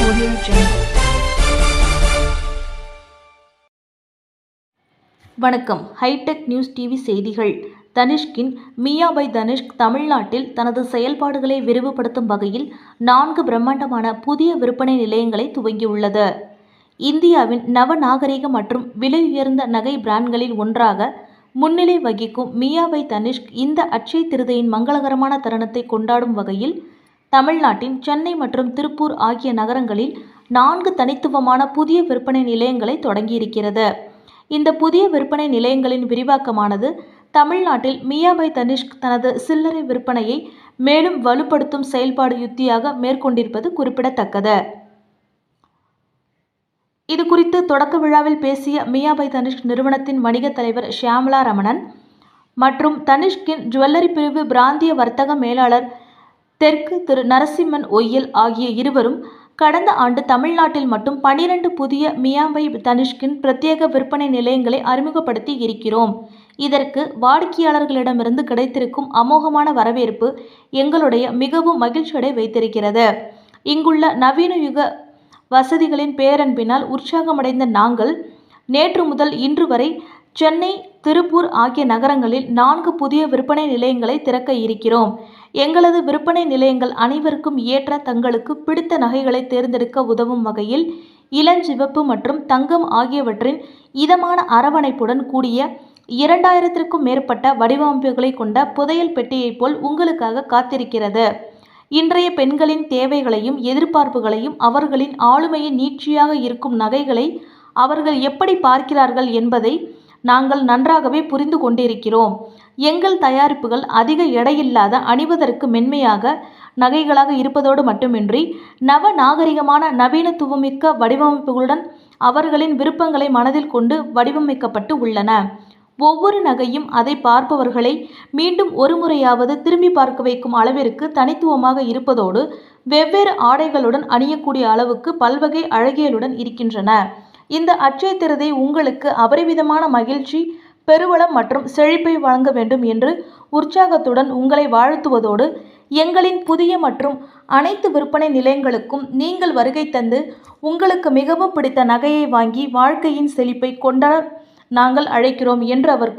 Audio Jungle. வணக்கம் hi-tech news TV செய்திகள் தனிஷ்கின் மியா பை தனிஷ்க் தமிழ்நாட்டில் தனது செயல்பாடுகளை விரிவுபடுத்தும் வகையில் நான்கு பிரம்மாண்டமான புதிய விற்பனை நிலையங்களை துவங்கியுள்ளது இந்தியாவின் நவநாகரிக மற்றும் விலையுயர்ந்த நகை பிராண்ட்களில் ஒன்றாக முன்னிலை வகிக்கும் மியாபை தனிஷ்க் இந்த அட்சய திருதையின் மங்களகரமான தருணத்தை கொண்டாடும் வகையில் தமிழ்நாட்டின் சென்னை மற்றும் திருப்பூர் ஆகிய நகரங்களில் நான்கு தனித்துவமான புதிய விற்பனை நிலையங்களை தொடங்கியிருக்கிறது. இந்த புதிய விற்பனை நிலையங்களின் விரிவாக்கமானது தமிழ்நாட்டில் மியாபை தனிஷ்க் தனது சில்லறை விற்பனையை மேலும் வலுப்படுத்தும் செயல்பாடு யுத்தியாக மேற்கொண்டிருப்பது குறிப்பிடத்தக்கது. இது குறித்து தொடக்க விழாவில் பேசிய மியாபை தனிஷ்க் நிறுவனத்தின் வணிகத் தலைவர் ஷியாமலா ரமணன் மற்றும் தனிஷ்கின் ஜுவல்லரி பிரிவு பிராந்திய வர்த்தக மேலாளர் தெற்கு திரு நரசிம்மன் ஒய்யல் ஆகிய இருவரும் கடந்த ஆண்டு தமிழ்நாட்டில் மட்டும் பனிரெண்டு புதிய மியாம்பை தனிஷ்கின் பிரத்யேக விற்பனை நிலையங்களை அறிமுகப்படுத்தி இருக்கிறோம். இதற்கு வாடிக்கையாளர்களிடமிருந்து கிடைத்திருக்கும் அமோகமான வரவேற்பு எங்களுடைய மிகவும் மகிழ்ச்சியடை வைத்திருக்கிறது. இங்குள்ள நவீன யுக வசதிகளின் பேரன்பினால் உற்சாகமடைந்த நாங்கள் நேற்று முதல் இன்று வரை சென்னை திருப்பூர் ஆகிய நகரங்களில் நான்கு புதிய விற்பனை நிலையங்களை திறக்க இருக்கிறோம். எங்களது விற்பனை நிலையங்கள் அனைவருக்கும் ஏற்ற தங்களுக்கு பிடித்த நகைகளை தேர்ந்தெடுக்க உதவும் வகையில் இளஞ்சிவப்பு மற்றும் தங்கம் ஆகியவற்றின் இதமான அரவணைப்புடன் கூடிய இரண்டாயிரத்திற்கும் மேற்பட்ட வடிவமைப்புகளை கொண்ட புதையல் பெட்டியைப் போல் உங்களுக்காக காத்திருக்கிறது. இன்றைய பெண்களின் தேவைகளையும் எதிர்பார்ப்புகளையும் அவர்களின் ஆளுமையின் நீட்சியாக இருக்கும் நகைகளை அவர்கள் எப்படி பார்க்கிறார்கள் என்பதை நாங்கள் நன்றாகவே புரிந்து கொண்டிருக்கிறோம். எங்கள் தயாரிப்புகள் அதிக எடையில்லாத அணிவதற்கு மென்மையாக நகைகளாக இருப்பதோடு மட்டுமின்றி நவ நாகரிகமான நவீனத்துவமிக்க வடிவமைப்புகளுடன் அவர்களின் விருப்பங்களை மனதில் கொண்டு வடிவமைக்கப்பட்டு உள்ளன. ஒவ்வொரு நகையும் அதை பார்ப்பவர்களை மீண்டும் ஒரு முறையாவது திரும்பி பார்க்க வைக்கும் அளவிற்கு தனித்துவமாக இருப்பதோடு வெவ்வேறு ஆடைகளுடன் அணியக்கூடிய அளவுக்கு பல்வகை அழகியலுடன் இருக்கின்றன. இந்த அட்சய திருதை உங்களுக்கு அபரிவிதமான மகிழ்ச்சி பெருவளம் மற்றும் செழிப்பை வழங்க வேண்டும் என்று உற்சாகத்துடன் உங்களை வாழ்த்துவதோடு எங்களின் புதிய மற்றும் அனைத்து விற்பனை நிலையங்களுக்கும் நீங்கள் வருகை தந்து உங்களுக்கு மிகவும் பிடித்த நகையை வாங்கி வாழ்க்கையின் செழிப்பை கொண்டாட நாங்கள் அழைக்கிறோம் என்று அவர் கூறி